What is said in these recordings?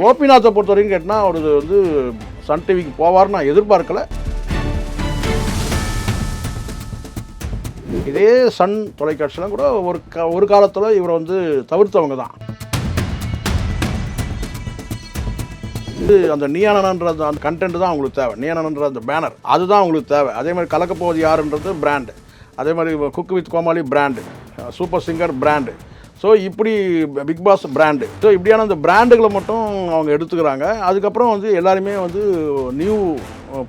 கோபிநாத்தை பொறுத்த வரைக்கும் கேட்டால் அவர் வந்து சன் டிவிக்கு போவார்னு நான் எதிர்பார்க்கல. இதே சன் தொலைக்காட்சியில் கூட ஒரு க ஒரு காலத்தில் இவரை வந்து தவிர்த்தவங்க தான். இது அந்த நியானன்ற அந்த அந்த கண்டென்ட் தான் அவங்களுக்கு தேவை. நியானன்ற அந்த பேனர் அதுதான் அவங்களுக்கு தேவை. அதே மாதிரி கலக்கப்போவது யாருன்றது பிராண்டு அதே மாதிரி cook with Comali brand super singer brand so இப்படி பிக் பாஸ் பிராண்டு ஸோ இப்படியான அந்த பிராண்டுகளை மட்டும் அவங்க எடுத்துக்கிறாங்க. அதுக்கப்புறம் வந்து எல்லாருமே வந்து நியூ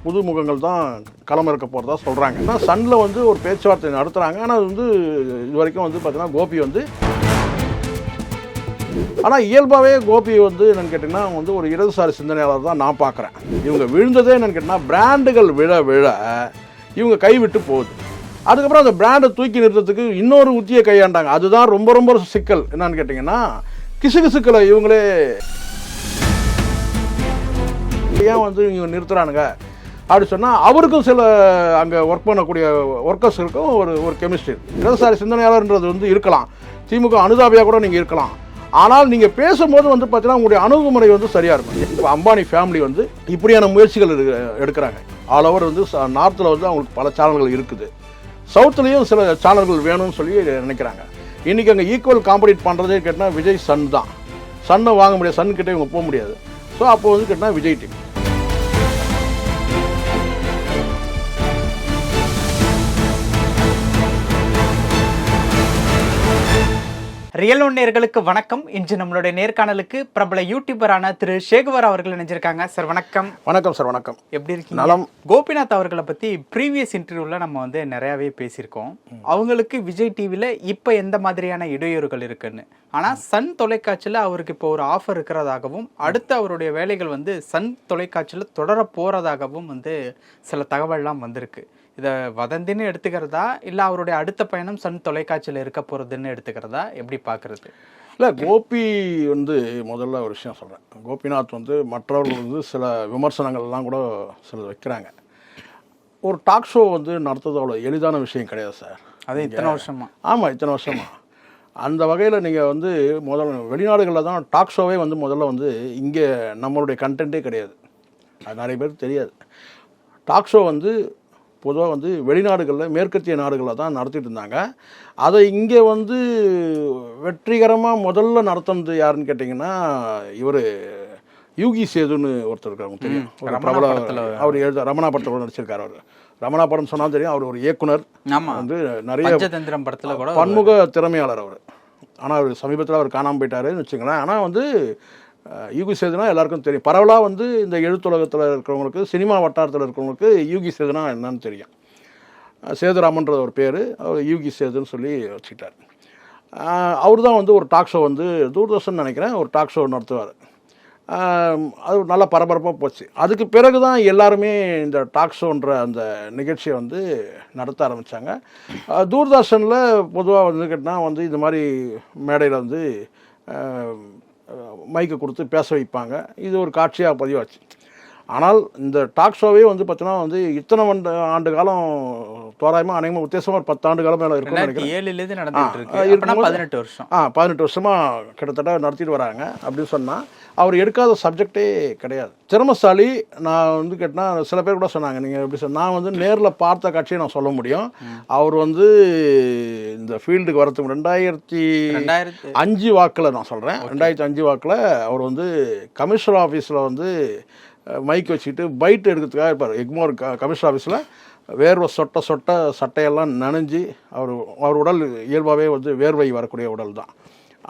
புது முகங்கள் தான் களமிறக்க போகிறதா சொல்கிறாங்க ஆனால் சனில் வந்து ஒரு பேச்சுவார்த்தை நடத்துகிறாங்க ஆனால் அது வந்து இது வரைக்கும் வந்து பார்த்திங்கன்னா கோபி வந்து ஆனால் இயல்பாகவே கோபி வந்து என்னென்னு கேட்டிங்கன்னா வந்து ஒரு இடதுசாரி சிந்தனையாளர் தான் நான் பார்க்குறேன் இவங்க விழுந்ததே என்னன்னு கேட்டிங்கன்னா பிராண்டுகள் விழ விழ இவங்க கைவிட்டு போகுது. அதுக்கப்புறம் அந்த பிராண்டை தூக்கி நிறுத்தத்துக்கு இன்னொரு உத்தியை கையாண்டாங்க. அதுதான் ரொம்ப ரொம்ப சிக்கல். என்னன்னு கேட்டிங்கன்னா கிசுகிசுக்களை இவங்களே ஏன் வந்து இவங்க நிறுத்துறானுங்க? அப்படி சொன்னால் அவருக்கும் சில அங்கே ஒர்க் பண்ணக்கூடிய ஒர்க்கர்ஸுக்கும் ஒரு ஒரு கெமிஸ்ட்ரி இடதுசாரி சிந்தனையாளர்ன்றது வந்து இருக்கலாம். திமுக அனுதாபியாக கூட நீங்கள் இருக்கலாம். ஆனால் நீங்கள் பேசும்போது வந்து பார்த்தீங்கன்னா உங்களுடைய அணுகுமுறை வந்து சரியாக இருக்கும். இப்போ அம்பானி ஃபேமிலி வந்து இப்படியான முயற்சிகள் எடு- எடுக்கிறாங்க. ஆல் ஓவர் வந்து நார்த்தில் வந்து அவங்களுக்கு பல சேனல்கள் இருக்குது. சவுத்துலேயும் சில சேனல்கள் வேணும்னு சொல்லி நினைக்கிறாங்க. இன்றைக்கி அங்கே ஈக்குவல் காம்படிட் பண்ணுறதே கேட்டால் விஜய் சன் தான். சன்னை வாங்க முடியாது சன் கிட்டே இவங்க போக முடியாது. ஸோ அப்போ வந்து கேட்டால் விஜய் டிவி ரியல் ஒன் நேயர்களுக்கு வணக்கம். இன்று நம்மளுடைய நேர்காணலுக்கு பிரபல யூடியூபரான திரு சேகுவர் அவர்கள் இணைஞ்சிருக்காங்க. சார் வணக்கம். வணக்கம் சார் வணக்கம். எப்படி இருக்கீங்க? நலம். கோபிநாத் அவர்களை பத்தி ப்ரீவியஸ் இன்டர்வியூல நம்ம வந்து நிறையவே பேசியிருக்கோம். அவங்களுக்கு விஜய் டிவில இப்ப எந்த மாதிரியான இடையூறுகள் இருக்குன்னு. ஆனா சன் தொலைக்காட்சியில அவருக்கு இப்போ ஒரு ஆஃபர் இருக்கிறதாகவும் அடுத்து அவருடைய வேலைகள் வந்து சன் தொலைக்காட்சியில தொடர போறதாகவும் வந்து சில தகவல்லாம் வந்திருக்கு. இதை வதந்தின்னு எடுத்துக்கிறதா? இல்ல அவருடைய அடுத்த பயணம் சன் தொலைக்காட்சியில இருக்க போறதுன்னு எடுத்துக்கிறதா? எப்படி பாக்குறது? இல்லை கோபி வந்து முதல்ல ஒரு விஷயம் சொல்கிறேன் கோபிநாத் வந்து மற்றவர்கள் வந்து சில விமர்சனங்கள்லாம் கூட சில வைக்கிறாங்க. ஒரு டாக் ஷோ வந்து நடத்துறது அவ்வளோ எளிதான விஷயம் கிடையாது சார். அது இத்தனை வருஷமா? ஆமாம் இத்தனை வருஷமா. அந்த வகையில் நீங்கள் வந்து முதல்ல வெளிநாடுகளில் தான் டாக் ஷோவே வந்து முதல்ல வந்து இங்கே நம்மளுடைய கண்டென்ட்டே கிடையாது. அது நிறைய பேருக்கு தெரியாது. டாக் ஷோ வந்து பொதுவாக வந்து வெளிநாடுகளில் மேற்கத்திய நாடுகளில் தான் நடத்திட்டு இருந்தாங்க. அதை இங்கே வந்து வெற்றிகரமாக முதல்ல நடத்துனது யாருன்னு கேட்டிங்கன்னா இவர் யூகி சேதுன்னு ஒருத்தர் இருக்காரு உங்களுக்கு தெரியும். பிரபல அவர் எழுத ரமணா படத்தில் நடிச்சிருக்காரு அவர். ரமணா படம் சொன்னால் தெரியும் அவர் ஒரு இயக்குனர். வந்து நிறைய படத்துல கூட பன்முக திறமையாளர் அவர். ஆனால் அவர் சமீபத்தில் அவர் காணாமல் போயிட்டாருன்னு வச்சுங்களேன் ஆனால் வந்து யூகி சேதுனா எல்லாருக்கும் தெரியும். பரவலாக வந்து இந்த எழுத்துலகத்தில் இருக்கிறவங்களுக்கு சினிமா வட்டாரத்தில் இருக்கிறவங்களுக்கு யூகி சேதுனா என்னன்னு தெரியும். சேதுராமன்ற ஒரு பேர். அவர் யூகி சேதுன்னு சொல்லி வச்சுக்கிட்டார். அவர் தான் வந்து ஒரு டாக் ஷோ வந்து தூர்தர்ஷன் நினைக்கிறேன். ஒரு டாக் ஷோ நடத்துவார். அது நல்ல பரபரப்பாக போச்சு. அதுக்கு பிறகு தான் எல்லாருமே இந்த டாக் ஷோன்ற அந்த நிகழ்ச்சியை வந்து நடத்த ஆரம்பித்தாங்க தூர்தர்ஷனில் பொதுவாக வந்து கேட்டால் வந்து இது மாதிரி மேடையில் வந்து மைக்கை கொடுத்து பேச வைப்பாங்க. இது ஒரு காட்சியாக பதிவாச்சு. ஆனால் இந்த டாக் ஷோவே வந்து பார்த்தீங்கன்னா வந்து இத்தனை ஆண்டு ஆண்டு காலம் தோராயமாக அநேகமாக உத்தேசமாக ஒரு பத்தாண்டு காலம் மேலே இருக்கும்னு நினைக்கிறேன். பதினெட்டு வருஷம். ஆ பதினெட்டு வருஷமாக கிட்டத்தட்ட நடத்திட்டு வராங்க அப்படின்னு சொன்னால் அவர் எடுக்காத சப்ஜெக்டே கிடையாது. திறமசாலி நான் வந்து கேட்டால் சில பேர் கூட சொன்னாங்க நீங்கள் எப்படி சொன்ன நான் வந்து நேரில் பார்த்த காட்சியை நான் சொல்ல முடியும். அவர் வந்து இந்த ஃபீல்டுக்கு ரெண்டாயிரத்தி ரெண்டாயிரத்தி அஞ்சு வாக்கில் நான் சொல்கிறேன் ரெண்டாயிரத்தி அஞ்சு வாக்கில் அவர் வந்து கமிஷனர் ஆஃபீஸில் வந்து மைக் வச்சுக்கிட்டு பைட் எடுக்கிறதுக்காக இருப்பார். எக்மோர் க கமிஷனர் ஆஃபீஸில் வேர்வை சொட்ட சொட்ட சட்டையெல்லாம் நனைஞ்சு அவர் அவர் உடல் இயல்பாகவே வந்து வேர்வை வரக்கூடிய உடல் தான்.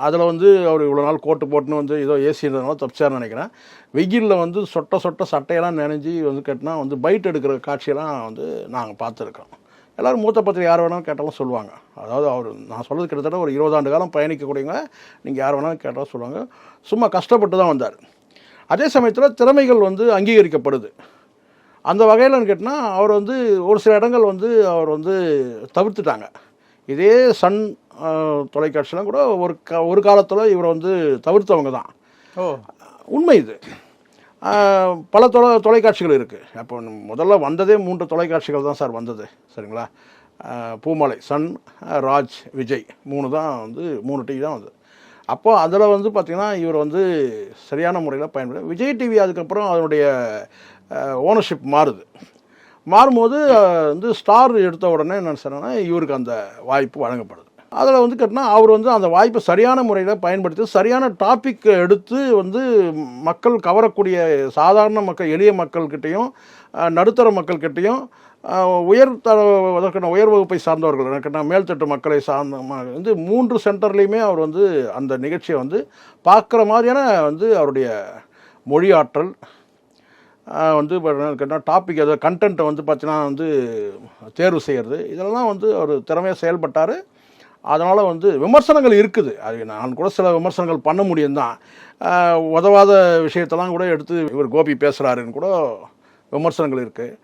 அதில் வந்து அவர் இவ்வளோ நாள் கோட்டு போட்டுன்னு வந்து ஏதோ ஏசி இருந்ததுனால தப்பிச்சார்னு நினைக்கிறேன். வெயிலில் வந்து சொட்ட சொட்ட சட்டையெல்லாம் நனைஞ்சு வந்து கேட்டினா வந்து பைட் எடுக்கிற காட்சியெல்லாம் வந்து நாங்கள் பார்த்துருக்கோம் எல்லாரும் மூத்த பத்திரிகை யார் வேணாலும் கேட்டாலும் சொல்லுவாங்க. அதாவது அவர் நான் சொல்கிறது கிட்டத்தட்ட ஒரு இருபதாண்டு காலம் பயணிக்கக்கூடியவங்க நீங்கள் யார் வேணாலும் கேட்டாலும் சொல்லுவாங்க. சும்மா கஷ்டப்பட்டு தான் வந்தார். அதே சமயத்தில் திறமைகள் வந்து அங்கீகரிக்கப்படுது. அந்த வகையில் கேட்டால் அவர் வந்து ஒரு சில இடங்கள் வந்து அவர் வந்து தவிர்த்துட்டாங்க. இதே சன் தொலைக்காட்சியெலாம் கூட ஒரு க ஒரு காலத்தில் இவரை வந்து தவிர்த்தவங்க தான். ஓ. உண்மை இது. பல தொலை தொலைக்காட்சிகள் இருக்குது அப்போ முதல்ல வந்ததே மூன்று தொலைக்காட்சிகள் தான் சார் வந்தது. சரிங்களா? பூமலை சன் ராஜ் விஜய் மூணு தான் வந்து மூணு டிவி தான் வந்தது. அப்போ அதில் வந்து பார்த்திங்கன்னா இவர் வந்து சரியான முறையில் பயன்படுத்த விஜய் டிவி அதுக்கப்புறம் அதனுடைய ஓனர்ஷிப் மாறுது. மாறும்போது வந்து ஸ்டார் எடுத்த உடனே என்ன சொன்னா இவருக்கு அந்த வாய்ப்பு வழங்கப்படுது. அதில் வந்து கேட்டினா அவர் வந்து அந்த வாய்ப்பை சரியான முறையில் பயன்படுத்தி சரியான டாபிக் எடுத்து வந்து மக்கள் கவரக்கூடிய சாதாரண மக்கள் எளிய மக்கள்கிட்டையும் நடுத்தர மக்கள்கிட்டையும் உயர் தர அதற்கான உயர் வகுப்பை சார்ந்தவர்கள் எனக்குன்னா மேல்தட்டு மக்களை சார்ந்த வந்து மூன்று சென்டர்லேயுமே அவர் வந்து அந்த நிகழ்ச்சியை வந்து பார்க்குற மாதிரியான வந்து அவருடைய மொழியாற்றல் ஆஹ் வந்து கேட்டால் டாபிக் எதாவது கண்டென்ட்டை வந்து பார்த்தீங்கன்னா வந்து தேர்வு செய்கிறது இதெல்லாம் வந்து அவர் திறமையாக செயல்பட்டார். அதனால் வந்து விமர்சனங்கள் இருக்குது. அது நான் கூட சில விமர்சனங்கள் பண்ண முடியும் தான் உதவாத விஷயத்தெல்லாம் கூட எடுத்து இவர் கோபி பேசுகிறாருன்னு கூட விமர்சனங்கள் இருக்குது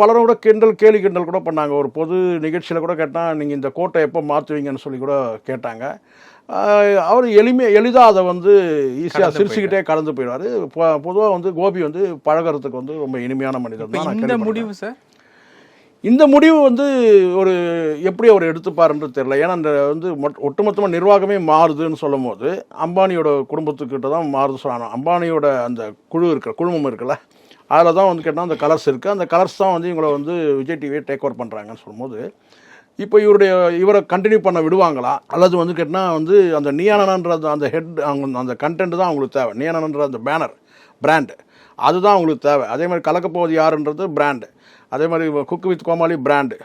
பலரும் கூட கிண்டல் கேலி கிண்டல் கூட பண்ணாங்க. ஒரு பொது நிகழ்ச்சியில் கூட கேட்டால் நீங்கள் இந்த கோட்டை எப்போ மாற்றுவீங்கன்னு சொல்லி கூட கேட்டாங்க. அவர் எளிமை எளிதாக அதை வந்து ஈஸியாக சிரிச்சுக்கிட்டே கடந்து போயிடுவார். பொதுவாக வந்து கோபி வந்து பழகுறதுக்கு வந்து ரொம்ப இனிமையான மனிதர் இந்த. முடிவு சார்? இந்த முடிவு வந்து ஒரு எப்படி அவர் எடுத்துப்பாருன்றது தெரியல. ஏன்னா அந்த வந்து ஒட்டுமொத்தமாக நிர்வாகமே மாறுதுன்னு சொல்லும் போது அம்பானியோட குடும்பத்துக்கிட்ட தான் மாறுது சொல்லணும் அம்பானியோட அந்த குழு இருக்க குழுமம் இருக்குல்ல அதில் தான் வந்து கேட்டால் அந்த கலர்ஸ் இருக்குது அந்த கலர்ஸ் தான் வந்து இவங்களை வந்து விஜய் டிவியை டேக் ஓவர் பண்ணுறாங்கன்னு சொல்லும்போது இப்போ இவருடைய இவரை கண்டினியூ பண்ண விடுவாங்களா? அல்லது வந்து கேட்டால் வந்து அந்த நியானன்ற அந்த- அந்த ஹெட் அவங்க அந்த கண்டென்ட் தான் அவங்களுக்கு தேவை. நியானன்ற அந்த பேனர் பிராண்டு அதுதான் அவங்களுக்கு தேவை. அதே மாதிரி கலக்கப்போவது யாருன்றது பிராண்டு அதே மாதிரி cook with Comali brand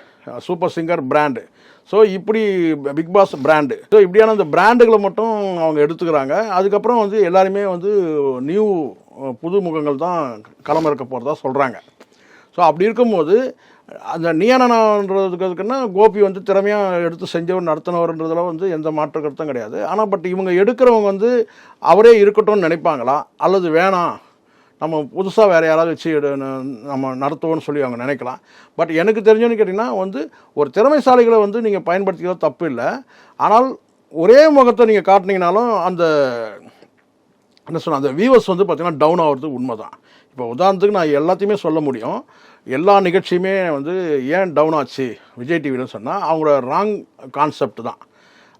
super singer brand so இப்படி பிக் பாஸ் பிராண்டு ஸோ இப்படியான அந்த பிராண்டுகளை மட்டும் அவங்க எடுத்துக்கிறாங்க. அதுக்கப்புறம் வந்து எல்லாருமே வந்து நியூ புது முகங்கள் தான் களமிறக்க போகிறதா சொல்கிறாங்க ஸோ அப்படி இருக்கும்போது அந்த நியனன்றதுக்குன்னா கோபி வந்து திறமையாக எடுத்து செஞ்சவர் நடத்தினவர்ன்றதுல வந்து எந்த மாற்று கருத்தும் கிடையாது. ஆனால் பட் இவங்க எடுக்கிறவங்க வந்து அவரே இருக்கட்டும்னு நினைப்பாங்களா? அல்லது வேணாம்? நம்ம புதுசாக வேறு யாராவது வச்சு நம்ம நடத்துவோம்னு சொல்லி அவங்க நினைக்கலாம். பட் எனக்கு தெரிஞ்சோன்னு கேட்டிங்கன்னா வந்து ஒரு திறமைசாலிகளை வந்து நீங்கள் பயன்படுத்திக்கிறது தப்பு இல்லை. ஆனால் ஒரே முகத்தை நீங்கள் காட்டினீங்கனாலும் அந்த என்ன சொன்ன அந்த வியூவர்ஸ் வந்து பார்த்திங்கன்னா டவுன் ஆகிறது உண்மை தான் இப்போ உதாரணத்துக்கு நான் எல்லாத்தையுமே சொல்ல முடியும். எல்லா நிகழ்ச்சியுமே வந்து ஏன் டவுன் ஆச்சு? விஜய் டிவின்னு சொன்னால் அவங்களோட ராங் கான்செப்ட் தான்.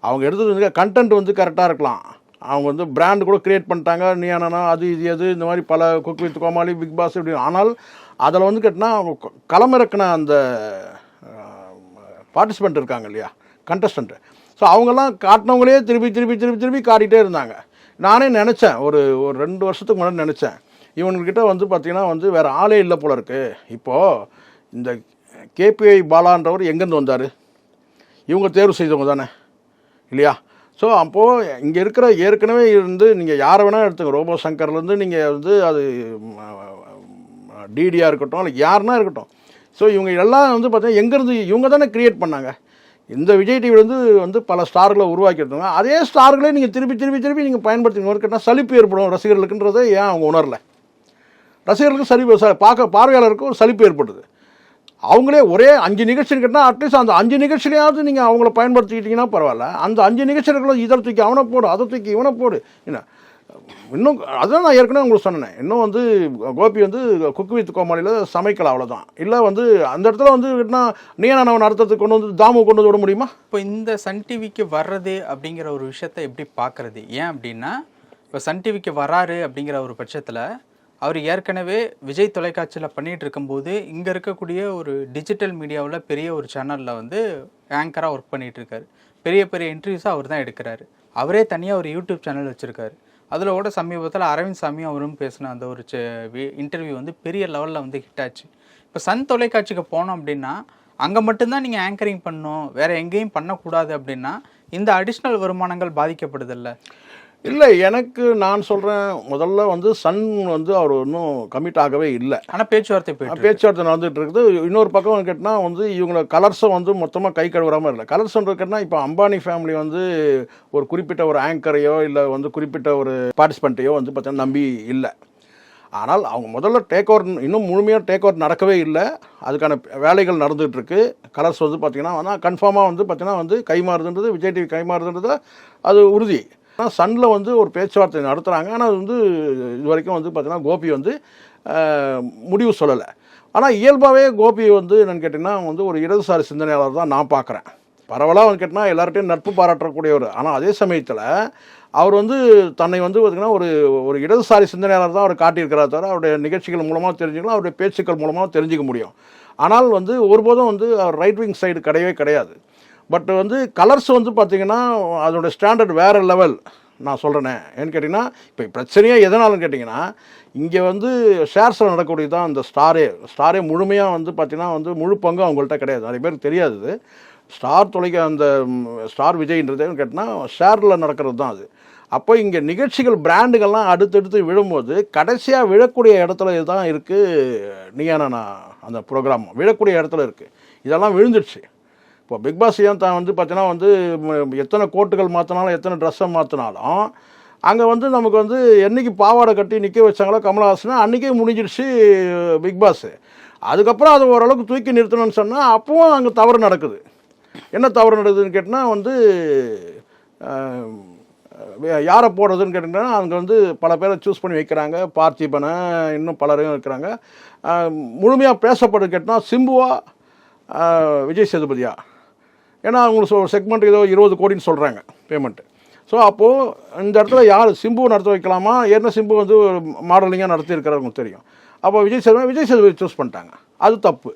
அவங்க எடுத்தது வந்து கண்டென்ட் வந்து கரெக்டாக இருக்கலாம். அவங்க வந்து பிராண்டு கூட கிரியேட் பண்ணிட்டாங்க. நீ என்னன்னா அது இது அது இந்த மாதிரி பல cook with Comali Bigg Boss இப்படி. ஆனால் அதில் வந்து கேட்டினா அவங்க களமிறக்கின களமிறக்குன அந்த பார்ட்டிசிபெண்ட் இருக்காங்க இல்லையா? கண்டஸ்டண்ட்டு ஸோ அவங்கெல்லாம் காட்டினவங்களே திருப்பி திருப்பி திருப்பி திருப்பி காட்டிகிட்டே இருந்தாங்க. நானே நினச்சேன் ஒரு ஒரு ரெண்டு வருஷத்துக்கு முன்னாடி நினச்சேன். இவங்கக்கிட்ட வந்து பார்த்திங்கன்னா வந்து வேறு ஆளே இல்லை போல இருக்குது இப்போது இந்த கேபிஐ பாலான்றவர் எங்கேருந்து வந்தார்? இவங்க தேர்வு செய்தவங்க தானே இல்லையா? ஸோ அப்போது இங்கே இருக்கிற ஏற்கனவே இருந்து நீங்கள் யாரை வேணால் எடுத்துங்க. ரோபோ சங்கர்லேருந்து நீங்கள் வந்து அது டிடியாக இருக்கட்டும் இல்லை யாருன்னா இருக்கட்டும். ஸோ இவங்க எல்லாம் வந்து பார்த்தீங்கன்னா எங்கேருந்து இவங்க தானே க்ரியேட் பண்ணாங்க. இந்த விஜய் டிவிலேருந்து வந்து பல ஸ்டார்களை உருவாக்கி அதே ஸ்டார்களே நீங்கள் திருப்பி திருப்பி திருப்பி நீங்கள் பயன்படுத்திங்க கேட்டால் சலிப்பு ஏற்படும். ரசிகர்களுக்குன்றதை ஏன் அவங்க உணரலை? ரசிகர்களுக்கும் சலிப்பு ச- பார்க்க பார்வையாளருக்கும் ஒரு சலிப்பு ஏற்படுது. அவங்களே ஒரே அஞ்சு நிகழ்ச்சி கேட்டால் அட்லீஸ்ட் அந்த அஞ்சு நிகழ்ச்சியிலையாவது நீங்கள் அவங்கள பயன்படுத்திக்கிட்டீங்கன்னா பரவாயில்ல. அந்த அஞ்சு நிகழ்ச்சிகளும் இதை தூக்கி அவனை போடு அதை தூக்கி இவனை போடு. என்ன? இன்னும் அதான் நான் ஏற்கனவே உங்களுக்கு சொன்னேன். இன்னும் வந்து கோபி வந்து குக்கு வித் கோமாளியில் சமைக்கல அவ்வளோதான் இல்லை வந்து அந்த இடத்துல வந்து என்ன நீயானவன் அர்த்தத்துக்கு கொண்டு வந்து தாமு கொண்டு வந்து விட முடியுமா? இப்போ இந்த சன் டிவிக்கு வர்றது அப்படிங்கிற ஒரு விஷயத்த எப்படி பார்க்கறது? ஏன் அப்படின்னா இப்போ சன் டிவிக்கு வராரு அப்படிங்கிற ஒரு பட்சத்தில் அவர் ஏற்கனவே விஜய் தொலைக்காட்சியில் பண்ணிகிட்டு இருக்கும்போது இங்கே இருக்கக்கூடிய ஒரு டிஜிட்டல் மீடியாவில் பெரிய ஒரு சேனலில் வந்து ஆங்கராக ஒர்க் பண்ணிகிட்ருக்காரு பெரிய பெரிய இன்டர்வியூஸாக அவர் தான் எடுக்கிறாரு. அவரே தனியாக ஒரு யூடியூப் சேனல் வச்சுருக்காரு. அதில் கூட சமீபத்தில் அரவிந்த் சாமி அவரும் பேசின அந்த ஒரு இன்டர்வியூ வந்து பெரிய லெவலில் வந்து ஹிட் ஆச்சு. இப்போ சன் தொலைக்காட்சிக்கு போனோம் அப்படின்னா அங்கே மட்டும்தான் நீங்கள் ஆங்கரிங் பண்ணணும் வேறு எங்கேயும் பண்ணக்கூடாது அப்படின்னா இந்த அடிஷ்னல் வருமானங்கள் பாதிக்கப்படுதில்ல. இல்லை எனக்கு நான் சொல்கிறேன் முதல்ல வந்து சன் வந்து அவர் இன்னும் கமிட் ஆகவே இல்லை. ஆனால் பேச்சுவார்த்தை. பேச்சுவார்த்தை நடந்துட்டு இருக்குது. இன்னொரு பக்கம் கேட்டால் வந்து இவங்கள கலர்ஸை வந்து மொத்தமாக கை கழுவுறாமல் இல்லை. கலர்ஸ் கேட்டால் இப்போ அம்பானி ஃபேமிலி வந்து ஒரு குறிப்பிட்ட ஒரு ஆங்கரையோ இல்லை வந்து குறிப்பிட்ட ஒரு பார்ட்டிசிபெண்ட்டையோ வந்து பார்த்தீங்கன்னா நம்பி இல்லை. ஆனால் அவங்க முதல்ல டேக் ஓவர் இன்னும் முழுமையாக டேக் ஓவர் நடக்கவே இல்லை. அதுக்கான வேலைகள் நடந்துகிட்டு இருக்கு. கலர்ஸ் வந்து பார்த்தீங்கன்னா ஆனால் கன்ஃபார்மாக வந்து பார்த்தீங்கன்னா வந்து கைமாறுதுன்றது விஜய் டிவி கைமாறுதுன்றது அது உறுதி. ஆனால் சனில் வந்து ஒரு பேச்சுவார்த்தை நடத்துகிறாங்க ஆனால் அது வந்து இது வரைக்கும் வந்து பார்த்தீங்கன்னா கோபி வந்து முடிவு சொல்லலை. ஆனால் இயல்பாகவே கோபி வந்து என்னென்னு கேட்டிங்கன்னா வந்து ஒரு இடதுசாரி சிந்தனையாளர் தான் நான் பார்க்குறேன் பரவலாக வந்து கேட்டால் எல்லார்ட்டையும் நட்பு பாராட்டக்கூடியவர். ஆனால் அதே சமயத்தில் அவர் வந்து தன்னை வந்து பார்த்திங்கன்னா ஒரு ஒரு இடதுசாரி சிந்தனையாளர் தான் அவர் காட்டியிருக்கிறார் தவிர அவருடைய நிகழ்ச்சிகள் மூலமாக தெரிஞ்சுக்கலாம் அவருடைய பேச்சுக்கள் மூலமாக தெரிஞ்சுக்க முடியும். ஆனால் வந்து ஒருபோதும் வந்து அவர் ரைட் விங் சைடு கிடையவே கிடையாது. பட் வந்து கலர்ஸ் வந்து பார்த்திங்கன்னா அதோட ஸ்டாண்டர்ட் வேறு லெவல் நான் சொல்கிறேனே ஏன்னு கேட்டிங்கன்னா இப்போ பிரச்சனையே எதனாலும் கேட்டிங்கன்னா இங்கே வந்து ஷேர்ஸில் நடக்கக்கூடியது தான் அந்த ஸ்டாரே ஸ்டாரே முழுமையாக வந்து பார்த்திங்கன்னா வந்து முழு பங்கு அவங்கள்ட்ட கிடையாது. நிறைய பேருக்கு தெரியாது ஸ்டார் தொலைக்க அந்த ஸ்டார் விஜய்ன்றது கேட்டிங்கன்னா ஷேரில் நடக்கிறது தான் அது. அப்போ இங்கே நிகழ்ச்சிகள் பிராண்டுகள்லாம் அடுத்தடுத்து விழும்போது கடைசியாக விழக்கூடிய இடத்துல தான் இருக்குது நீயான அந்த ப்ரோக்ராம். விழக்கூடிய இடத்துல இருக்குது இதெல்லாம் விழுந்துடுச்சு இப்போ பிக் பாஸ் ஏன் தான் வந்து பார்த்தீங்கன்னா வந்து எத்தனை கோட்டுகள் மாற்றினாலும் எத்தனை ட்ரெஸ்ஸை மாற்றினாலும் அங்கே வந்து நமக்கு வந்து என்னைக்கு பாவாடை கட்டி நிற்க வச்சாங்களோ கமலஹாசனை அன்றைக்கே முடிஞ்சிடுச்சு பிக் அதுக்கப்புறம் அதை ஓரளவுக்கு தூக்கி நிறுத்தணும்னு சொன்னால் அப்பவும் அங்கே தவறு நடக்குது. என்ன தவறு நடக்குதுன்னு கேட்டால் வந்து யாரை போடுறதுன்னு கேட்டிங்கன்னா அங்கே வந்து பல பேரை சூஸ் பண்ணி வைக்கிறாங்க. பார்த்திபனை இன்னும் பலரையும் இருக்கிறாங்க. முழுமையாக பேசப்படுறது கேட்டால் சிம்புவா விஜய் சேதுபதியா. ஏன்னா அவங்களுக்கு செக்மெண்ட் ஏதோ இருபது கோடின்னு சொல்கிறாங்க பேமெண்ட்டு ஸோ அப்போது இந்த இடத்துல யார் சிம்பு நடத்த வைக்கலாமா? ஏன்னா சிம்பு வந்து மாடலிங்காக நடத்தியிருக்கிறவங்களுக்கு தெரியும். அப்போ விஜய் சேதுபதி விஜய் சேதுபதி சூஸ் பண்ணிட்டாங்க. அது தப்பு.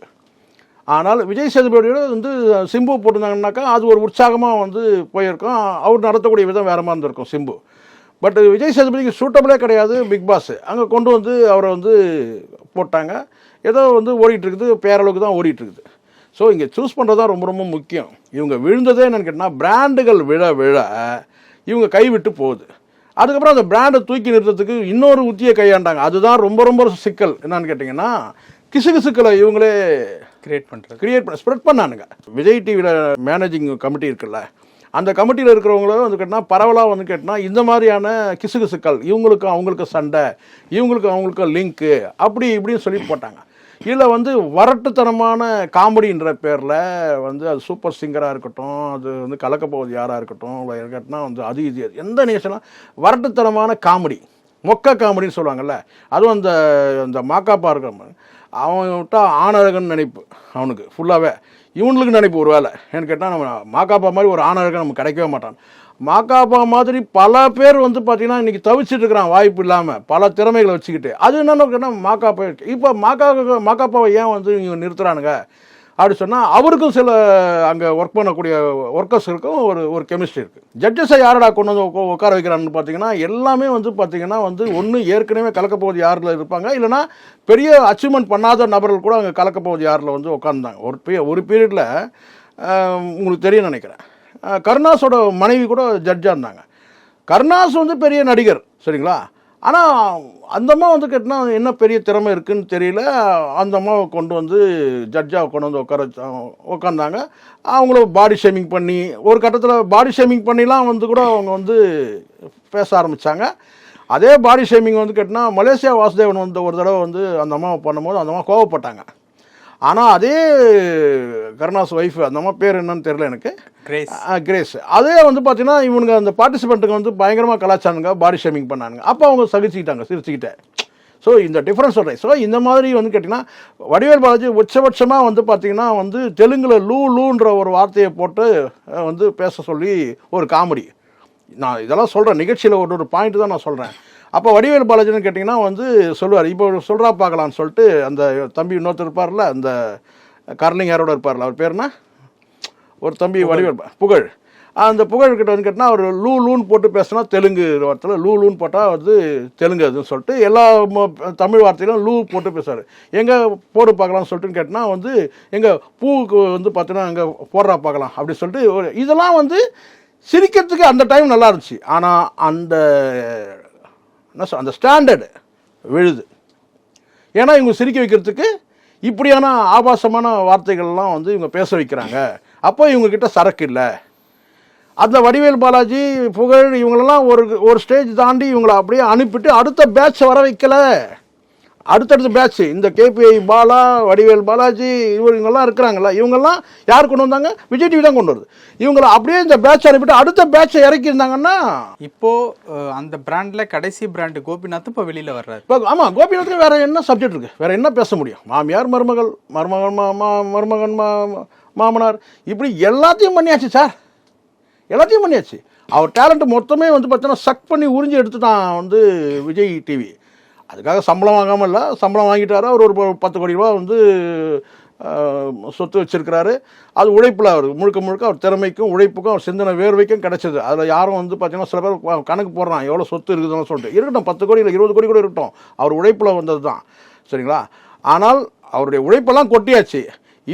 ஆனால் விஜய் சேதுபதியோட வந்து சிம்பு போட்டிருந்தாங்கன்னாக்கா அது ஒரு உற்சாகமாக வந்து போயிருக்கும். அவர் நடத்தக்கூடிய விதம் வேறு மாதிரி இருந்திருக்கும் சிம்பு. பட் விஜய் சேதுபதிக்கு சூட்டபிளே கிடையாது பிக் பாஸ் அங்கே கொண்டு வந்து அவரை வந்து போட்டாங்க. ஏதோ வந்து ஓடிட்டுருக்குது பேரளவுக்கு தான் ஓடிட்டுருக்குது ஸோ இங்கே சூஸ் பண்ணுறது தான் ரொம்ப ரொம்ப முக்கியம். இவங்க விழுந்ததே என்னன்னு கேட்டால் பிராண்டுகள் விழ விழ இவங்க கைவிட்டு போகுது. அதுக்கப்புறம் அந்த பிராண்டை தூக்கி நிறுத்தத்துக்கு இன்னொரு உத்தியை கையாண்டாங்க. அதுதான் ரொம்ப ரொம்ப சிக்கல். என்னன்னு கேட்டிங்கன்னா கிசுகிசுக்களை இவங்களே கிரியேட் பண்ணுறது கிரியேட் பண்ண ஸ்ப்ரெட் பண்ணானுங்க. விஜய் டிவியில் மேனேஜிங் கமிட்டி இருக்குல்ல அந்த கமிட்டியில் இருக்கிறவங்களும் வந்து கேட்டால் பரவலாக வந்து கேட்டால் இந்த மாதிரியான கிசுகிசுக்கள் இவங்களுக்கும் அவங்களுக்கும் சண்டை இவங்களுக்கும் அவங்களுக்கும் லிங்க்கு அப்படி இப்படின்னு சொல்லி போட்டாங்க. இதில் வந்து வரட்டுத்தனமான காமெடின்ற பேரில் வந்து அது சூப்பர் சிங்கராக இருக்கட்டும் அது வந்து கலக்க போவது யாராக இருக்கட்டும் இல்லை இருக்கட்டும்னா வந்து அது இது எந்த நிகழ்ச்சினா வரட்டுத்தனமான காமெடி மொக்க காமெடின்னு சொல்லுவாங்கல்ல அதுவும் அந்த அந்த மாக்காப்பா இருக்கிற அவன் விட்டால் ஆணழகன் நினைப்பு அவனுக்கு ஃபுல்லாகவே இவனுக்கு நினைப்பு ஒரு வேலை ஏன்னு கேட்டால் நம்ம மாக்காப்பா மாதிரி ஒரு ஆணழகன் நமக்கு கிடைக்கவே மாட்டான். மாக்காப்பா மாதிரி பல பேர் வந்து பார்த்தீங்கன்னா இன்றைக்கி தவிச்சிட்டு இருக்கிறான் வாய்ப்பு இல்லாமல் பல திறமைகளை வச்சுக்கிட்டு. அது என்னென்னு கேட்டால் மாக்காப்பா இப்போ மாக்கா மாக்காப்பாவை ஏன் வந்து இவங்க நிறுத்துறானுங்க? அப்படி சொன்னால் அவருக்கும் சில அங்கே ஒர்க் பண்ணக்கூடிய ஒர்க்கர்ஸுக்கும் ஒரு ஒரு கெமிஸ்ட்ரி இருக்குது ஜட்ஜஸை யாரடா கொண்டு வந்து உட்கார வைக்கிறான்னு பார்த்தீங்கன்னா எல்லாமே வந்து பார்த்தீங்கன்னா வந்து ஒன்று ஏற்கனவே கலக்க போவது யாரில் இருப்பாங்க. இல்லைன்னா பெரிய அச்சீவ்மெண்ட் பண்ணாத நபர்கள் கூட அங்கே கலக்க போவது யாரில் வந்து உட்காந்தாங்க ஒரு பீ ஒரு பீரியடில் உங்களுக்கு தெரியும் நினைக்கிறேன். கருணாஸோட மனைவி கூட ஜட்ஜாக இருந்தாங்க. கருணாஸ் வந்து பெரிய நடிகர் சரிங்களா? ஆனால் அந்த அம்மா வந்து கேட்டினா என்ன பெரிய திறமை இருக்குன்னு தெரியல. அந்த அம்மாவை கொண்டு வந்து ஜட்ஜாக கொண்டு வந்து உட்கார உட்காந்தாங்க அவங்கள பாடி ஷேமிங் பண்ணி ஒரு கட்டத்தில் பாடி ஷேமிங் பண்ணிலாம் வந்து கூட அவங்க வந்து பேச ஆரம்பித்தாங்க அதே பாடி ஷேமிங் வந்து கேட்டினா மலேசியா வாசுதேவன் வந்து ஒரு தடவை வந்து அந்த அம்மாவை பண்ணும்போது அந்த அம்மா கோவப்பட்டாங்க. ஆனால் அதே கருணாஸ் ஒய்ஃப் அந்த அம்மா பேர் என்னன்னு தெரியல எனக்கு. கிரேஸ் கிரேஸ் அதே வந்து பார்த்தீங்கன்னா இவனுங்க அந்த பார்ட்டிசிபெண்ட்டுக்கு வந்து பயங்கரமாக கலாச்சாரங்க பாடி ஷேமிங் பண்ணானுங்க. அப்போ அவங்க சகிச்சுக்கிட்டாங்க சிரிச்சுக்கிட்டேன் ஸோ இந்த டிஃப்ரென்ஸ் சொல்கிறேன் ஸோ இந்த மாதிரி வந்து கேட்டிங்கன்னா வடிவேல் பாலாஜி உச்சபட்சமாக வந்து பார்த்தீங்கன்னா வந்து தெலுங்கில் லூ லூன்ற ஒரு வார்த்தையை போட்டு வந்து பேச சொல்லி ஒரு காமெடி நான் இதெல்லாம் சொல்கிறேன் நிகழ்ச்சியில் ஒரு ஒரு பாயிண்ட் தான் நான் சொல்கிறேன் அப்போ வடிவேல் பாலாஜின்னு கேட்டிங்கன்னா வந்து சொல்லுவார். இப்போ சொல்கிறா பார்க்கலான்னு சொல்லிட்டு அந்த தம்பி இன்னொருத்தர் இருப்பார்ல அந்த கர்லிங் யாரோட இருப்பார்ல அவர் பேர் என்ன? ஒரு தம்பி வடிவேல் புகழ். அந்த புகழ் கிட்ட வந்து கேட்டால் அவர் லூ லூன்னு போட்டு பேசினா தெலுங்கு வார்த்தையில் லூ லூன்னு போட்டால் வந்து தெலுங்கு அதுன்னு சொல்லிட்டு எல்லா மொ- தமிழ் வார்த்தையிலும் லூ போட்டு பேசுவார். எங்கே போடு பார்க்கலாம்னு சொல்லிட்டு கேட்டால் வந்து எங்கள் பூவுக்கு வந்து பார்த்தீங்கன்னா அங்கே போடுறா பார்க்கலாம் அப்படி சொல்லிட்டு ஒரு- இதெல்லாம் வந்து சிரிக்கிறதுக்கு அந்த டைம் நல்லா இருந்துச்சு. ஆனால் அந்த என்ன சொல் அந்த ஸ்டாண்டர்டு விழுது. ஏன்னா இவங்க சிரிக்க வைக்கிறதுக்கு இப்படியான ஆபாசமான வார்த்தைகள்லாம் வந்து இவங்க பேச வைக்கிறாங்க. அப்போ இவங்கக்கிட்ட சரக்கு இல்லை. அந்த வடிவேல் பாலாஜி புகழ் இவங்களெல்லாம் ஒரு ஒரு ஸ்டேஜ் தாண்டி இவங்களை அப்படியே அனுப்பிட்டு அடுத்த பேட்ச் வர வைக்கல. அடுத்தடுத்த பேட்ச் இந்த கேபிஐ பாலா வடிவேல் பாலாஜி இவங்கெல்லாம் இருக்கிறாங்களா இவங்கெல்லாம் யார் கொண்டு வந்தாங்க? விஜய் டிவி தான் கொண்டு வருது. இவங்களை அப்படியே இந்த பேட்ச் அனுப்பிட்டு அடுத்த பேட்சை இறக்கி இருந்தாங்கன்னா இப்போ அஹ், அந்த பிராண்ட்ல கடைசி பிராண்ட் கோபிநாத் இப்போ வெளியில வர்றாரு. இப்போ ஆமாம் கோபிநாத்துக்கு வேற என்ன சப்ஜெக்ட் இருக்கு? வேற என்ன பேச முடியும்? மாமியார் மருமகள் மருமகன் மா மருமகன் மா மாமனார் இப்படி எல்லாத்தையும் பண்ணியாச்சு சார் எல்லாத்தையும் பண்ணியாச்சு. அவர் டேலண்ட் மொத்தமே வந்து பார்த்தீங்கன்னா சக் பண்ணி உறிஞ்சி எடுத்துட்டான் வந்து விஜய் டிவி அதுக்காக சம்பளம் வாங்காமல் இல்லை சம்பளம் வாங்கிட்டாரு. அவர் ஒரு ப- பத்து கோடி ரூபா வந்து சொத்து வச்சிருக்கிறாரு. அது உழைப்பில் அவர் முழுக்க முழுக்க அவர் திறமைக்கும் உழைப்புக்கும் அவர் சிந்தனை வேர்வைக்கும் கிடைச்சது. அதில் யாரும் வந்து பார்த்தீங்கன்னா சில பேர் கணக்கு போடுறான் எவ்வளோ சொத்து இருக்குதுன்னு சொல்லிட்டு. இருக்கட்டும் பத்து கோடி இல்லை இருபது கோடி கூட இருக்கட்டும். அவர் உழைப்பில் வந்தது தான் சரிங்களா? ஆனால் அவருடைய உழைப்பெல்லாம் கொட்டியாச்சு.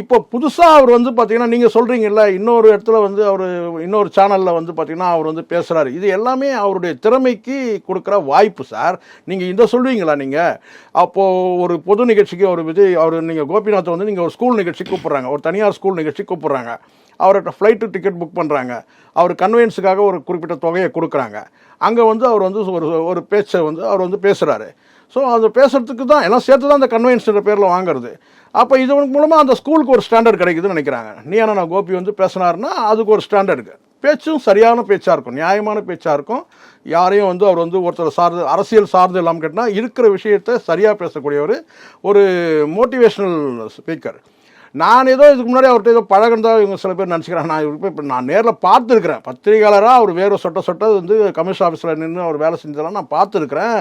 இப்போ புதுசாக அவர் வந்து பார்த்தீங்கன்னா நீங்கள் சொல்கிறீங்கல்ல இன்னொரு இடத்துல வந்து அவர் இன்னொரு சேனலில் வந்து பார்த்தீங்கன்னா அவர் வந்து பேசுகிறாரு இது எல்லாமே அவருடைய திறமைக்கு கொடுக்குற வாய்ப்பு சார். நீங்கள் இதை சொல்வீங்களா நீங்கள் அப்போது ஒரு பொது நிகழ்ச்சிக்கு ஒரு விஜய் அவர் நீங்கள் கோபிநாத்தை வந்து நீங்கள் ஒரு ஸ்கூல் நிகழ்ச்சி கூப்பிட்றாங்க. ஒரு தனியார் ஸ்கூல் நிகழ்ச்சி கூப்பிட்றாங்க. அவர்கிட்ட ஃப்ளைட்டு டிக்கெட் புக் பண்ணுறாங்க அவர் கன்வென்ஸுக்காக ஒரு குறிப்பிட்ட தொகையை கொடுக்குறாங்க. அங்கே வந்து அவர் வந்து ஒரு ஒரு பேச்சை வந்து அவர் வந்து பேசுகிறாரு ஸோ அது பேசுறதுக்கு தான் எல்லாம் சேர்த்து தான் அந்த கன்வென்ஸ்ன்ற பேரில் வாங்குறது. அப்போ இது மூலமாக அந்த ஸ்கூலுக்கு ஒரு ஸ்டாண்டர்ட் கிடைக்குதுன்னு நினைக்கிறாங்க. நீ நான் கோபி வந்து பேசினாருன்னா அதுக்கு ஒரு ஸ்டாண்டர்டுக்கு பேச்சும் சரியான பேச்சாக இருக்கும் நியாயமான பேச்சாக இருக்கும். யாரையும் வந்து அவர் வந்து ஒருத்தர் சார்ந்து அரசியல் சார்ந்து இல்லாமல் கேட்டால் இருக்கிற விஷயத்தை சரியாக பேசக்கூடியவர் ஒரு மோட்டிவேஷ்னல் ஸ்பீக்கர் நான் ஏதோ இதுக்கு முன்னாடி அவர்கிட்ட ஏதோ பழகுனதா இவங்க சில பேர் நினச்சிக்கிறாங்க. நான் இப்போ நான் நேரில் பார்த்துருக்கிறேன். பத்திரிகையாளராக அவர் வேறு சொட்ட சொட்ட வந்து கமிஷன் ஆஃபீஸில் நின்று அவர் வேலை செஞ்சதெல்லாம் நான் பார்த்துருக்கிறேன்.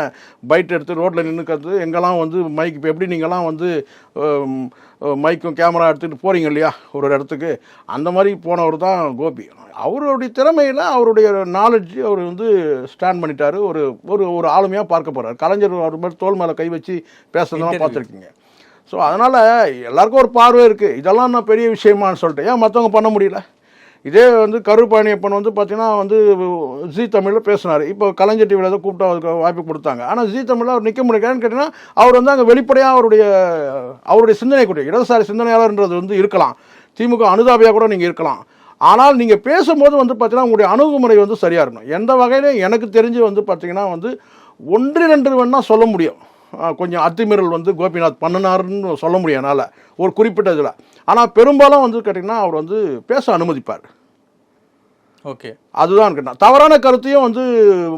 பைட் எடுத்து ரோட்டில் நின்றுக்கிறது எங்கெல்லாம் வந்து மைக் இப்போ எப்படி நீங்கள்லாம் வந்து மைக்கும் கேமரா எடுத்துகிட்டு போகிறீங்க இல்லையா? ஒரு ஒரு இடத்துக்கு. அந்த மாதிரி போனவர் தான் கோபி. அவருடைய திறமையில் அவருடைய நாலேஜ் அவர் வந்து ஸ்டாண்ட் பண்ணிட்டாரு. ஒரு ஒரு ஒரு ஆளுமையாக பார்க்க போகிறார் கலைஞர் அவர் மாதிரி தோல் மேலே கை வச்சு பேசுறதெல்லாம் பார்த்துருக்கீங்க. ஸோ அதனால் எல்லாருக்கும் ஒரு பார்வை இருக்குது இதெல்லாம் நான் பெரிய விஷயமான்னு சொல்லிட்டு. ஏன் மற்றவங்க பண்ண முடியல? இதே வந்து கருப்பாணியப்பன் வந்து பார்த்தீங்கன்னா வந்து ஜி தமிழில் பேசினார். இப்போ கலைஞர் டிவியில் ஏதோ கூப்பிட்டு அவருக்கு வாய்ப்பு கொடுத்தாங்க. ஆனால் ஜி தமிழில் அவர் நிற்க முடியாதுன்னு கேட்டிங்கன்னா அவர் வந்து அங்கே வெளிப்படையாக அவருடைய அவருடைய சிந்தனை கூட இடதுசாரி சிந்தனையாளர்ன்றது வந்து இருக்கலாம். திமுக அனுதாபியாக கூட நீங்கள் இருக்கலாம். ஆனால் நீங்கள் பேசும்போது வந்து பார்த்தீங்கன்னா உங்களுடைய அணுகுமுறை வந்து சரியாக இருக்கணும். எந்த வகையிலையும் எனக்கு தெரிஞ்சு வந்து பார்த்தீங்கன்னா வந்து ஒன்று ரெண்டு வேணால் சொல்ல முடியும். கொஞ்சம் அத்துமீறல் வந்து கோபிநாத் பண்ணினாருன்னு சொல்ல முடியும் என்னால். ஒரு குறிப்பிட்ட இதில். ஆனால் பெரும்பாலும் வந்து கேட்டிங்கன்னா அவர் வந்து பேச அனுமதிப்பார். ஓகே. அதுதான் கேட்டான் தவறான கருத்தையும் வந்து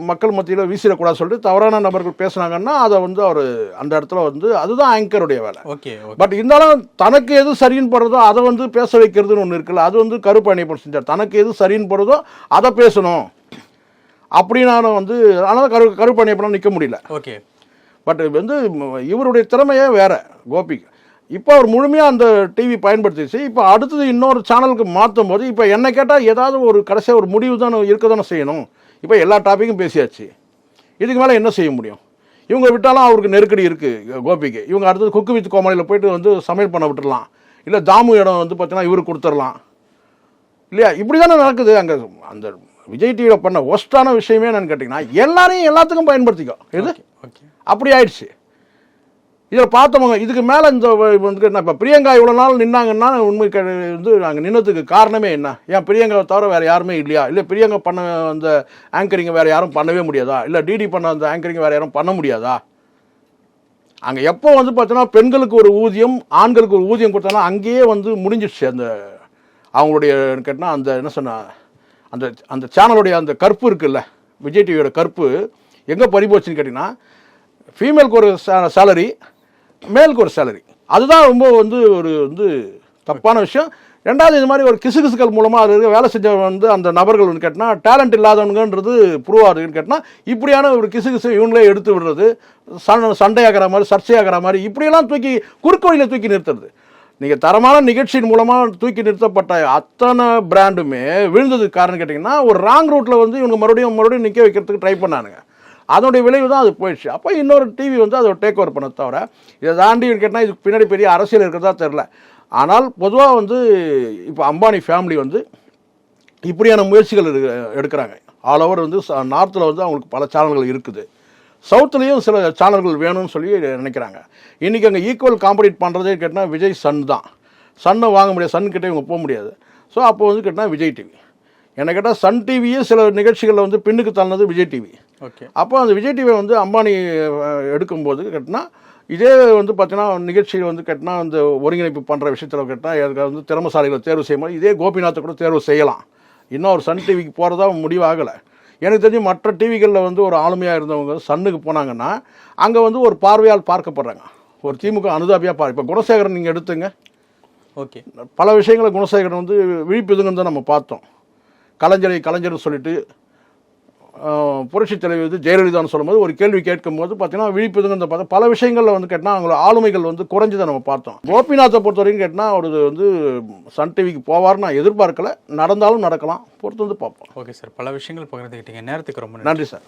மக்கள் மத்தியில் வீசிடக்கூடாது சொல்லிட்டு தவறான நபர்கள் பேசுனாங்கன்னா அதை வந்து அவர் அந்த இடத்துல வந்து அதுதான் ஆங்கருடைய வேலை. ஓகே பட் இருந்தாலும் தனக்கு எது சரின்னு படுறதோ அதை வந்து பேச வைக்கிறதுன்னு ஒன்று இருக்குல்ல அது வந்து கருப்பு அணியப்பன் செஞ்சார். தனக்கு எது சரின்னு படுறதோ அதை பேசணும். அப்படின்னு வந்து அதனால் கரு கருப்பு அணியப்பனம் நிற்க முடியல. ஓகே. பட் வந்து இவருடைய திறமையே வேறு கோபிக்கு இப்போ அவர் முழுமையாக அந்த டிவி பயன்படுத்திச்சு இப்போ அடுத்தது இன்னொரு சேனலுக்கு மாற்றும் போது இப்போ என்ன கேட்டால் ஏதாவது ஒரு கடைசியாக ஒரு முடிவு தானே இருக்க தானே செய்யணும். இப்போ எல்லா டாப்பிக்கும் பேசியாச்சு. இதுக்கு மேலே என்ன செய்ய முடியும்? இவங்க விட்டாலும் அவருக்கு நெருக்கடி இருக்குது கோபிக்கு. இவங்க அடுத்தது குக்கு வித் கோமாளியில் போயிட்டு வந்து சமையல் பண்ண விட்டுடலாம். இல்லை தாமு இடம் வந்து பார்த்தீங்கன்னா இவருக்கு கொடுத்துடலாம். இல்லையா? இப்படி தானே நடக்குது அங்கே. அந்த விஜய் டிவியில் பண்ண ஒஸ்டான விஷயமே என்னன்னு கேட்டிங்கன்னா எல்லாரையும் எல்லாத்துக்கும் பயன்படுத்திக்கோ. ஓகே அப்படி ஆயிடுச்சு. இதில் பார்த்தவங்க இதுக்கு மேலே இந்த வந்து இப்போ பிரியங்கா இவ்வளோ நாள் நின்னாங்கன்னா உண்மை வந்து நாங்கள் நின்னதுக்கு காரணமே என்ன? ஏன் பிரியங்காவை தவிர வேறு யாருமே இல்லையா? இல்லை பிரியங்கா பண்ண அந்த ஆங்கரிங்கை வேறு யாரும் பண்ணவே முடியாதா? இல்லை டிடி பண்ண அந்த ஆங்கரிங்கை வேறு யாரும் பண்ண முடியாதா? அங்கே எப்போ வந்து பார்த்தீங்கன்னா பெண்களுக்கு ஒரு ஊதியம் ஆண்களுக்கு ஒரு ஊதியம் கொடுத்தாங்கன்னா அங்கேயே வந்து முடிஞ்சிடுச்சு அந்த அவங்களுடைய கேட்டால் அந்த என்ன சொன்ன அந்த அந்த சேனலுடைய அந்த கற்பு இருக்குல்ல விஜய் டிவியோட கற்பு எங்கே பறிபோச்சுன்னு கேட்டிங்கன்னா ஃபீமேலுக்கு ஒரு சேலரி மேலுக்கு ஒரு சேலரி அதுதான் ரொம்ப வந்து ஒரு வந்து தப்பான விஷயம். ரெண்டாவது இது மாதிரி ஒரு கிசுகிசுக்கள் மூலமாக அது இருக்க வேலை செஞ்ச வந்து அந்த நபர்கள் வந்து கேட்டினா டேலண்ட் இல்லாதவங்கன்றது ப்ரூவ் ஆகுதுன்னு கேட்டினா இப்படியான ஒரு கிசுகிசு இவங்களே எடுத்து விடுறது சண்டை சண்டையாகிற மாதிரி சர்ச்சையாகிற மாதிரி இப்படியெல்லாம் தூக்கி குறுக்கு வழியில் தூக்கி நிறுத்துறது. நீங்கள் தரமான நிகழ்ச்சியின் மூலமாக தூக்கி நிறுத்தப்பட்ட அத்தனை பிராண்டுமே விழுந்ததுக்கு காரணம் கேட்டிங்கன்னா ஒரு ராங் ரூட்டில் வந்து இவங்க மறுபடியும் மறுபடியும் நிற்க வைக்கிறதுக்கு ட்ரை பண்ணானுங்க. அதனுடைய விளைவு தான் அது போயிடுச்சு. அப்போ இன்னொரு டிவி வந்து அதை டேக் ஓவர் பண்ண தவிர இதை தாண்டி கேட்டால் இதுக்கு பின்னாடி பெரிய அரசியல் இருக்கிறதா தெரில ஆனால் பொதுவாக வந்து இப்போ அம்பானி ஃபேமிலி வந்து இப்படியான முயற்சிகள் எடு- எடுக்கிறாங்க. ஆல் ஓவர் வந்து நார்த்தில் வந்து அவங்களுக்கு பல சேனல்கள் இருக்குது. சவுத்துலேயும் சில சேனல்கள் வேணும்னு சொல்லி நினைக்கிறாங்க. இன்றைக்கி அங்கே ஈக்குவல் காம்படிட் பண்ணுறதே கேட்டால் விஜய் சன் தான். சன்னை வாங்க முடியாது சன் கிட்டே இவங்க போக முடியாது. ஸோ அப்போ வந்து கேட்டால் விஜய் டிவி என்ன கேட்டால் சன் டிவியே சில நிகழ்ச்சிகளில் வந்து பின்னுக்கு தள்ளினது விஜய் டிவி ஓகே. அப்போ அந்த விஜய் டிவியை வந்து அம்பானி எடுக்கும்போது கேட்டினா இதே வந்து பார்த்தீங்கன்னா நிகழ்ச்சியில் வந்து கேட்டால் அந்த ஒருங்கிணைப்பு பண்ணுற விஷயத்தில் கேட்டால் எனக்கு வந்து திறமசாலிகளை தேர்வு செய்யும்போது இதே கோபிநாத்தை கூட தேர்வு செய்யலாம். இன்னும் ஒரு சன் டிவிக்கு போகிறதா முடிவாகலை எனக்கு தெரிஞ்சு மற்ற டிவிகளில் வந்து ஒரு ஆளுமையாக இருந்தவங்க சன்னுக்கு போனாங்கன்னா அங்கே வந்து ஒரு பார்வையால் பார்க்கப்படுறாங்க. ஒரு திமுக அனுதாபியாக பாரு இப்போ குணசேகரன் நீங்கள் எடுத்துங்க. ஓகே. பல விஷயங்களை குணசேகரன் வந்து விழிப்புதுங்கன்னு தான் நம்ம பார்த்தோம். கலைஞரை கலைஞர்னு சொல்லிட்டு ஆஹ், புரட்சித் தலைவர் வந்து ஜெயலலிதான்னு சொல்லும்போது ஒரு கேள்வி கேட்கும்போது பார்த்தீங்கன்னா விழிப்புதுங்கன்னு பார்த்தா பல விஷயங்களில் வந்து கேட்டால் அவங்களோட ஆளுமைகள் வந்து குறைஞ்சதை நம்ம பார்த்தோம். கோபிநாத்தை பொறுத்த வரைக்கும் கேட்டால் அவர் வந்து சன் டிவிக்கு போவார்னு நான் எதிர்பார்க்கல. நடந்தாலும் நடக்கலாம். பொறுத்து வந்து பார்ப்போம். Okay sir. பல விஷயங்கள் பகிர்ந்துக்கிட்டீங்க நேரத்துக்கு ரொம்ப நன்றி சார்.